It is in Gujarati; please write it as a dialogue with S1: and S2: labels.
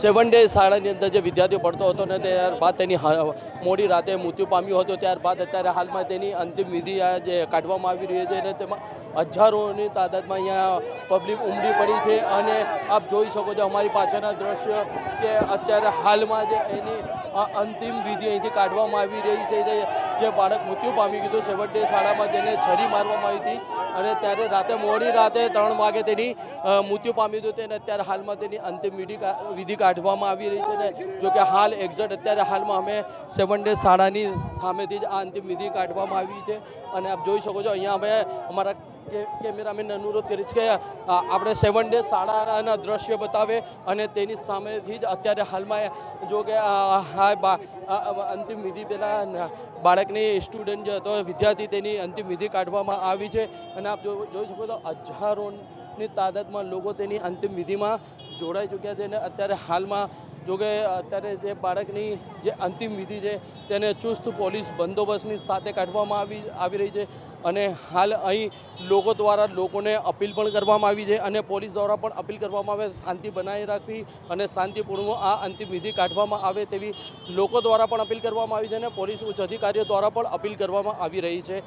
S1: સેવન ડે શાળાની અંદર જે વિદ્યાર્થીઓ ભણતો હતો ને ત્યારબાદ તેની મોડી રાતે મૃત્યુ પામ્યું હતું. ત્યારબાદ અત્યારે હાલમાં તેની અંતિમ વિધિ જે કાઢવામાં આવી રહી છે અને તેમાં હજારોની તાદાદમાં અહીંયા પબ્લિક ઉમડી પડી છે. અને આપ જોઈ શકો છો અમારી પાછળના દ્રશ્ય કે અત્યારે હાલમાં જે એની અંતિમ વિધિ અહીંથી કાઢવામાં આવી રહી છે. જે બાળક મૃત્યુ પામી ગયું ડે શાળામાં તેને છરી મારવામાં આવી હતી અને ત્યારે રાતે મોડી રાતે ત્રણ વાગે તેની મૃત્યુ પામ્યું હતું. તેને અત્યારે હાલમાં તેની અંતિમ વિધિ વિધિ કાઢવામાં આવી રહી છે ને જોકે હાલ એક્ઝેક્ટ અત્યારે હાલમાં અમે સેવન ડે શાળાની સામેથી જ આ અંતિમ વિધિ કાઢવામાં આવી છે. અને આપ જોઈ શકો છો, અહીંયા અમે અમારા કેમેરામેન અનુરોધ કરીશ કે આપણે સેવન ડે શાળાના દ્રશ્ય બતાવે અને તેની સામેથી જ અત્યારે હાલમાં જો કે હા અંતિમ વિધિ પહેલાં બાળકની સ્ટુડન્ટ જે હતો, વિદ્યાર્થી તેની અંતિમ વિધિ કાઢવામાં આવી છે. અને આપ જોઈ શકો તો હજારોની તાદાદમાં લોકો તેની અંતિમ વિધિમાં જોડાઈ ચૂક્યા છે. અને અત્યારે હાલમાં જો કે, અત્યારે જે બાળકની જે અંતિમ વિધિ છે, તેને ચુસ્ત પોલીસ બંદોબસ્તની સાથે કાઢવામાં આવી આવી રહી છે. અને હાલ અહીં લોકો દ્વારા લોકોને અપીલ પણ કરવામાં આવી છે અને પોલીસ દ્વારા પણ અપીલ કરવામાં આવે, શાંતિ બનાવી રાખવી અને શાંતિપૂર્વક આ અંતિમ વિધિ કાઢવામાં આવે તેવી લોકો દ્વારા પણ અપીલ કરવામાં આવી છે અને પોલીસ ઉચ્ચ અધિકારીઓ દ્વારા પણ અપીલ કરવામાં આવી રહી છે.